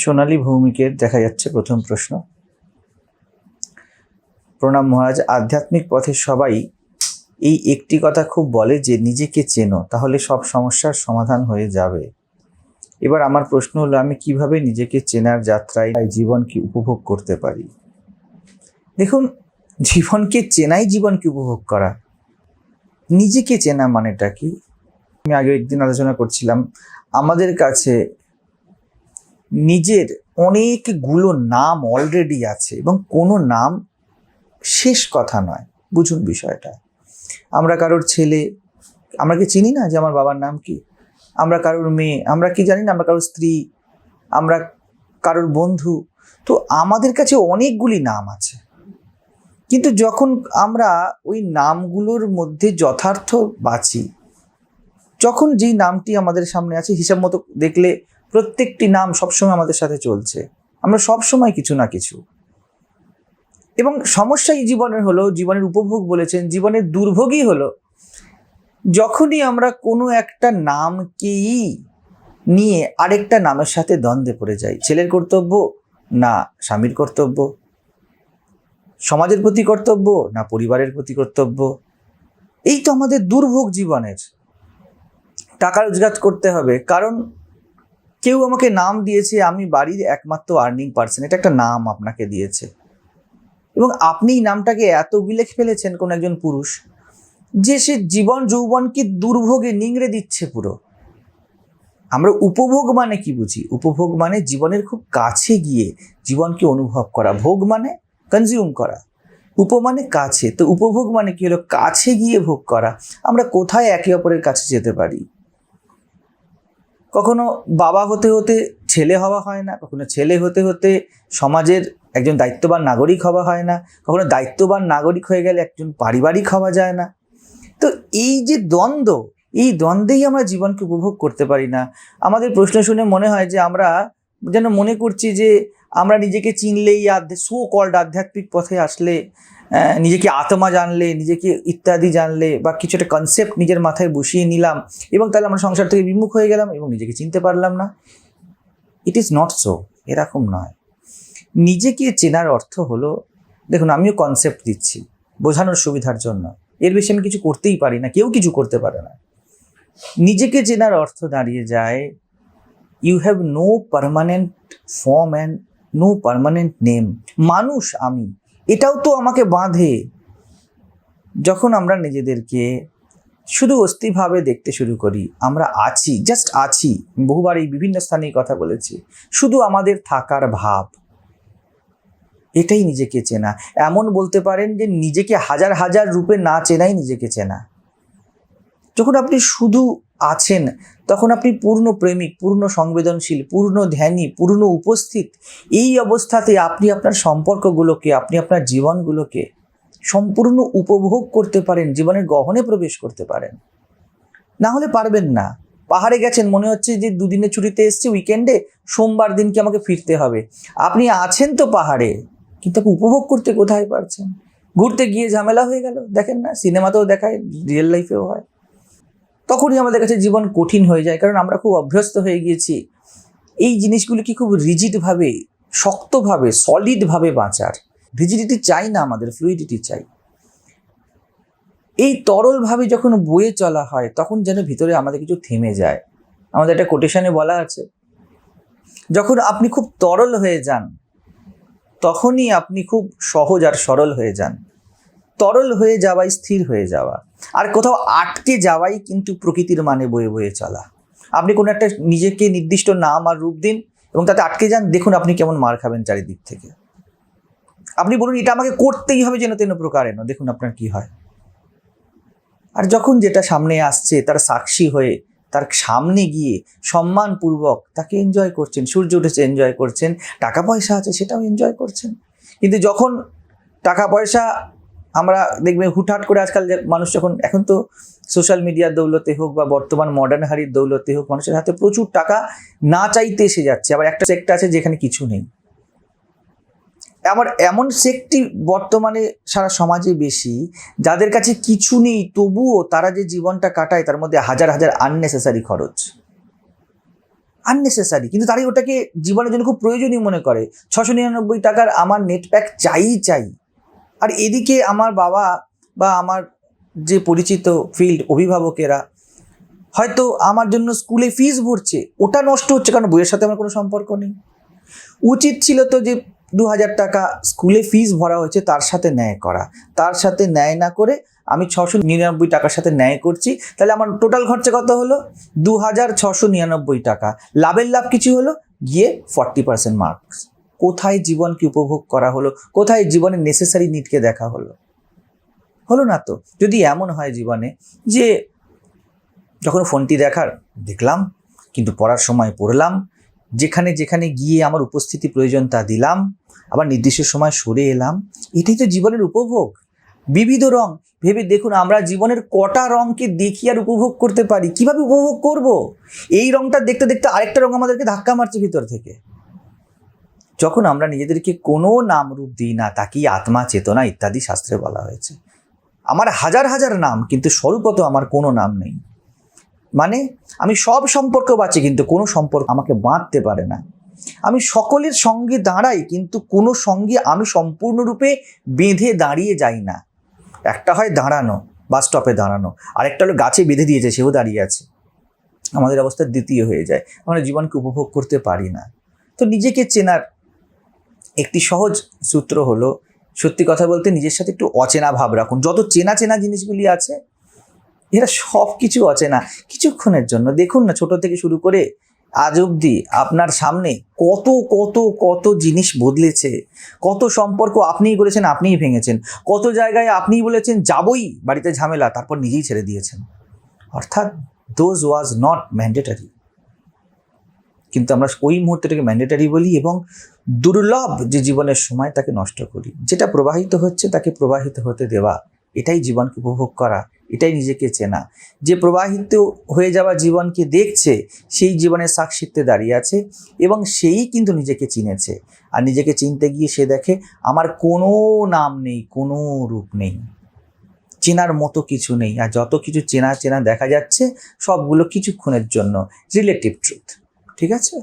সোনালী ভৌমিকের দেখা যাচ্ছে প্রথম প্রশ্ন। প্রণাম মহারাজ, আধ্যাত্মিক পথে সবাই এই একটি কথা খুব বলে যে নিজেকে চেনো, তাহলে সব সমস্যার সমাধান হয়ে যাবে। এবার আমার প্রশ্ন হলো, আমি কীভাবে নিজেকে চেনার যাত্রায় জীবনকে উপভোগ করতে পারি? দেখুন, জীবনকে চেনাই জীবনকে উপভোগ করা। নিজেকে চেনা মানেটা কি? আমি আগে একদিন আলোচনা করছিলাম, আমাদের কাছে নিজের অনেকগুলো নাম অলরেডি আছে এবং কোনো নাম শেষ কথা নয়। বুঝুন বিষয়টা। আমরা কারোর ছেলে, আমরা কি চিনি না যে আমার বাবার নাম কি? আমরা কারোর মেয়ে, আমরা কি জানি না আমরা কারোর স্ত্রী, আমরা কারোর বন্ধু? তো আমাদের কাছে অনেকগুলি নাম আছে। কিন্তু যখন আমরা ওই নামগুলোর মধ্যে যথার্থ বাঁচি, যখন যেই নামটি আমাদের সামনে আছে, হিসাব মতো দেখলে প্রত্যেকটি নাম সবসময় আমাদের সাথে চলছে। আমরা সবসময় কিছু না কিছু। এবং সমস্যা এই জীবনের হলো, জীবনের উপভোগ বলেছেন, জীবনের দুর্ভোগই হলো, যখনই আমরা কোনো একটা নামকেই নিয়ে আরেকটা নামের সাথে দ্বন্দ্বে পড়ে যাই। ছেলের কর্তব্য? না, স্বামীর কর্তব্য। সমাজের প্রতি কর্তব্য? না, পরিবারের প্রতি কর্তব্য? এই তো আমাদের দুর্ভোগ জীবনের। টাকা রোজগার করতে হবে, কারণ কেউ আমাকে নাম দিয়েছে, আমি বাড়ির একমাত্র আর্নিং পার্সন এটা একটা নাম আপনাকে দিয়েছে। এবং আপনি নামটাকে এত বিলেখ ফেলেছেন কোন একজন পুরুষ, যে সে জীবন যৌবনকে দুর্ভোগে নিংড়ে দিচ্ছে পুরো। আমরা উপভোগ মানে কি বুঝি? উপভোগ মানে জীবনের খুব কাছে গিয়ে জীবনকে অনুভব করা। ভোগ মানে কনজিউম করা। উপ মানে কাছে। তো উপভোগ মানে কি হলো? কাছে গিয়ে ভোগ করা। আমরা কোথায় একে অপরের কাছে যেতে পারি? কখনো বাবা হতে হতে ছেলে হওয়া হয় না, কখনো ছেলে হতে হতে সমাজের একজন দায়িত্ববান নাগরিক হওয়া হয় না, কখনো দায়িত্ববান নাগরিক হয়ে গেলে একজন পারিবারিক হওয়া যায় না। তো এই যে দ্বন্দ্ব, এই দ্বন্দ্বেই আমরা জীবনকে উপভোগ করতে পারি না। আমাদের প্রশ্ন শুনে মনে হয় যে আমরা যেন মনে করছি যে আমরা নিজেকে চিনলেই আধ্যে সো কল্ড আধ্যাত্মিক পথে আসলে নিজেকে আত্মা জানলে, নিজেকে ইত্যাদি জানলে বা কিছু একটা কনসেপ্ট নিজের মাথায় বসিয়ে নিলাম এবং তাহলে আমরা সংসার থেকে বিমুখ হয়ে গেলাম এবং নিজেকে চিনতে পারলাম না। ইট ইজ নট সো এরকম নয়। নিজেকে চেনার অর্থ হলো, দেখুন আমিও কনসেপ্ট দিচ্ছি, বোঝানোর সুবিধার জন্য। এর বেশি আমি কিছু করতেই পারি না, কেউ কিছু করতে পারে না। নিজেকে চেনার অর্থ দাঁড়িয়ে যায় you have no permanent form and no permanent name মানুষ আমি। এটাও তো আমাকে বাঁধে। যখন আমরা নিজেদেরকে শুধু অস্থিভাবে দেখতে শুরু করি, আমরা আছি জাস্ট আছি। বহুবার এই বিভিন্ন স্থানে কথা বলেছি। শুধু আমাদের থাকার ভাব। এটাই নিজেকে চেনা। এমন বলতে পারেন যে নিজেকে হাজার হাজার রূপে না চেনাই নিজেকে চেনা। যখন আপনি শুধু আছেন, তখন আপনি পূর্ণ প্রেমিক, পূর্ণ সংবেদনশীল, পূর্ণ ধ্যানী, পূর্ণ উপস্থিত। এই অবস্থাতে আপনি আপনার সম্পর্কগুলোকে, আপনি আপনার জীবনগুলোকে সম্পূর্ণ উপভোগ করতে পারেন, জীবনের গহনে প্রবেশ করতে পারেন। না হলে পারবেন না। পাহাড়ে গেছেন, মনে হচ্ছে যে দুদিনের ছুটিতে এসছে উইকেন্ডে সোমবার দিনকে আমাকে ফিরতে হবে। আপনি আছেন তো পাহাড়ে, কিন্তু উপভোগ করতে কোথায় পারছেন? ঘুরতে গিয়ে ঝামেলা হয়ে গেল, দেখেন না, সিনেমাতেও দেখায় রিয়েল লাইফেও হয়। তখনই আমাদের কাছে জীবন কঠিন হয়ে যায়, কারণ আমরা খুব অভ্যস্ত হয়ে গিয়েছি। এই জিনিসগুলিকে খুব রিজিডভাবে শক্তভাবে সলিডভাবে বাঁচার। রিজিডিটি চাই না আমাদের ফ্লুইডিটি চাই। এই তরলভাবে যখন বয়ে চলা হয়, তখন যেন ভিতরে আমাদের কিছু থেমে যায়। আমাদের একটা কোটেশনে বলা আছে, যখন আপনি খুব তরল হয়ে যান, তখনই আপনি খুব সহজ আর সরল হয়ে যান। তরল হয়ে যাওয়াই স্থির হয়ে যাওয়া। আর কোথাও আটকে যাওয়াই কিন্তু প্রকৃতির মানে বয়ে বয়ে চলা। আপনি কোনো একটা নিজেকে নির্দিষ্ট নাম আর রূপ দিন এবং তাতে আটকে যান, দেখুন আপনি কেমন মার খাবেন চারিদিক থেকে। আপনি বলুন, এটা আমাকে করতেই হবে যেন তেন প্রকারে না। দেখুন আপনার কি হয়। আর যখন যেটা সামনে আসছে, তার সাক্ষী হয়ে, তার সামনে গিয়ে সম্মানপূর্বক তাকে এনজয় করছেন, সূর্য উঠেছে এনজয় করছেন, টাকা পয়সা আছে সেটাও এনজয় করছেন। কিন্তু যখন টাকা পয়সা আমরা দেখবে হুটহাট করে আজকাল যে মানুষ যখন, এখন তো সোশ্যাল মিডিয়ার দৌলতে হোক বা বর্তমান মডার্ন হারির দৌলতে হোক, মানুষের হাতে প্রচুর টাকা না চাইতে এসে যাচ্ছে। আবার একটা সেক্টর আছে যেখানে কিছু নেই। আমার এমন সেক্টই বর্তমানে সারা সমাজে বেশি, যাদের কাছে কিছু নেই, তবুও তারা যে জীবনটা কাটায় তার মধ্যে হাজার হাজার আননেসেসারি খরচ। আননেসেসারি কিন্তু তারাই ওটাকে জীবনের জন্য খুব প্রয়োজনীয় মনে করে। ছশো নিরানব্বই টাকার আমার নেট প্যাক চাই চাই। আর এদিকে আমার বাবা বা আমার যে পরিচিত ফিল্ড অভিভাবকেরা, হয়তো আমার জন্য স্কুলে ফিস ভরছে, ওটা নষ্ট হচ্ছে কারণ বইয়ের সাথে আমার কোনো সম্পর্ক নেই। উচিত ছিল তো যে দু হাজার টাকা স্কুলে ফিস ভরা হয়েছে, তার সাথে ন্যায় করা। তার সাথে ন্যায় না করে আমি ছশো নিরানব্বই টাকার সাথে ন্যায় করছি। তাহলে আমার টোটাল খরচা কত হলো? দু হাজার ছশো নিরানব্বই টাকা। লাভের লাভ কিছু হলো? গিয়ে ফর্টি পার্সেন্ট মার্কস কোথায় জীবনকে উপভোগ করা হলো? কোথায় জীবনের নেসেসারি নিডকে দেখা হলো? হলো না তো? যদি এমন হয় জীবনে যে যখন ফোনটি দেখার, দেখলাম, কিন্তু পড়ার সময় পড়লাম, যেখানে যেখানে গিয়ে আমার উপস্থিতি প্রয়োজন তা দিলাম, আবার নির্দিষ্ট সময় সরে এলাম, এটাই তো জীবনের উপভোগ। বিবিধ রং। ভেবে দেখুন, আমরা জীবনের কটা রঙকে দেখি আর উপভোগ করতে পারি। কীভাবে উপভোগ করব? এই রংটা দেখতে দেখতে আরেকটা রং আমাদেরকে ধাক্কা মারছে ভিতর থেকে। যখন আমরা নিজেদেরকে কোনো নাম রূপ দিই না, তাকেই আত্মা, চেতনা ইত্যাদি শাস্ত্রে বলা হয়েছে। আমার হাজার হাজার নাম, কিন্তু স্বরূপত আমার কোনো নাম নেই। মানে আমি সব সম্পর্ক বাঁচি, কিন্তু কোনো সম্পর্ক আমাকে বাঁধতে পারে না। আমি সকলের সঙ্গে দাঁড়াই, কিন্তু কোনো সঙ্গে আমি সম্পূর্ণরূপে বেঁধে দাঁড়িয়ে যাই না। একটা হয় দাঁড়ানো, বাস স্টপে দাঁড়ানো। আরেকটা হলো গাছে বেঁধে দিয়েছে, সেও দাঁড়িয়ে আছে। আমাদের অবস্থা দ্বিতীয় হয়ে যায়। আমরা জীবনকে উপভোগ করতে পারি না। তো নিজেকে চেনার একটি সহজ সূত্র হলো, সত্যি কথা বলতে নিজের সাথে একটু অচেনা ভাব রাখুন। যত চেনা চেনা জিনিসগুলি আছে, এরা সব কিছু অচেনা। কিছুক্ষণের জন্য দেখুন না, ছোট থেকে শুরু করে আজ অবধি আপনার সামনে কত কত কত জিনিস বদলেছে। কত সম্পর্ক আপনিই করেছেন, আপনিই ভেঙেছেন। কত জায়গায় আপনিই বলেছেন, যাবই বাড়িতে ঝামেলা তারপর নিজেই ছেড়ে দিয়েছেন। অর্থাৎ দোজ ওয়াজ নট ম্যান্ডেটারি কিন্তু আমরা ওই মুহূর্তটাকে ম্যান্ডেটারি বলি এবং দুর্লভ যে জীবনের সময় তাকে নষ্ট করি। যেটা প্রবাহিত হচ্ছে তাকে প্রবাহিত হতে দেওয়া। এটাই জীবনকে উপভোগ করা, এটাই নিজেকে চেনা। যে প্রবাহিত হয়ে যাওয়া জীবনকে দেখছে, সেই জীবনের সাক্ষিত্বে দাঁড়িয়ে আছে এবং সেই কিন্তু নিজেকে চিনেছে। আর নিজেকে চিনতে গিয়ে সে দেখে, আমার কোনো নাম নেই, কোনো রূপ নেই। চেনার মতো কিছু নেই। আর যত কিছু চেনা চেনা দেখা যাচ্ছে, সবগুলো কিছুক্ষণের জন্য। রিলেটিভ ট্রুথ ঠিক আছে?